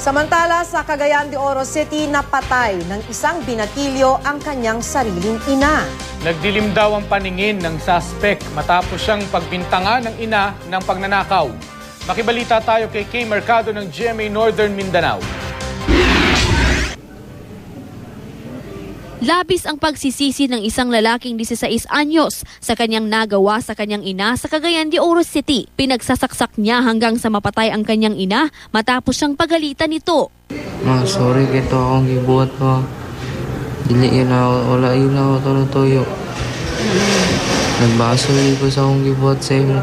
Samantala, sa Cagayan de Oro City, napatay ng isang binatilyo ang kanyang sariling ina. Nagdilim daw ang paningin ng suspect matapos siyang pagbintangan ng ina ng pagnanakaw. Makibalita tayo kay Kay Mercado ng GMA Northern Mindanao. Labis ang pagsisisi ng isang lalaking 16 anyos sa kanyang nagawa sa kanyang ina sa Cagayan de Oro City. Pinagsasaksak niya hanggang sa mapatay ang kanyang ina matapos siyang pagalitan nito. Ma, sorry kito akong gibuhat ko. Dili yun ako, wala yun ako ito na tuyo. Nagbaso ko sa akong gibuhat sa imo.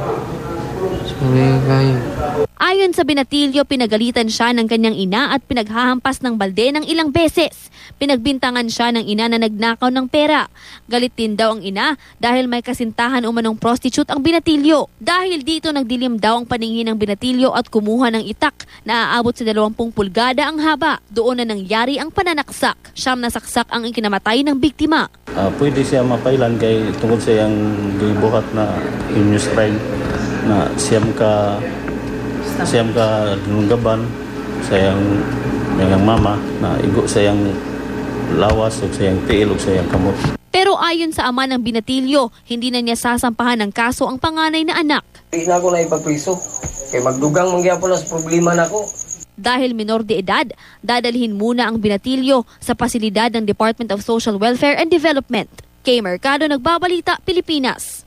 Kayo. Ayon sa binatilyo, pinagalitan siya ng kanyang ina at pinaghahampas ng balde ng ilang beses. Pinagbintangan siya ng ina na nagnakaw ng pera. Galit din daw ang ina dahil may kasintahan umanong prostitute ang binatilyo. Dahil dito nagdilim daw ang paningin ng binatilyo at kumuha ng itak na aabot sa 20 pulgada ang haba. Doon na nangyari ang pananaksak. Siyam na saksak ang ikinamatay ng biktima. Ah, pwede siya mapailan kay tungkol sa iyang gibuhat na immune strike na siyam ka siyam ka dinunggaban sa iyang iyang mama na igo sa iyang lawas o sa iyang tiil o sa iyang kamot. Pero ayon sa ama ng binatilyo, hindi na niya sasampahan ng kaso ang panganay na anak. Di na ako na ipagpriso. Kay magdugang mangyapon na sa problema na ko. Dahil minor de edad, dadalhin muna ang binatilyo sa pasilidad ng Department of Social Welfare and Development. Kay Mercado, Nagbabalita, Pilipinas.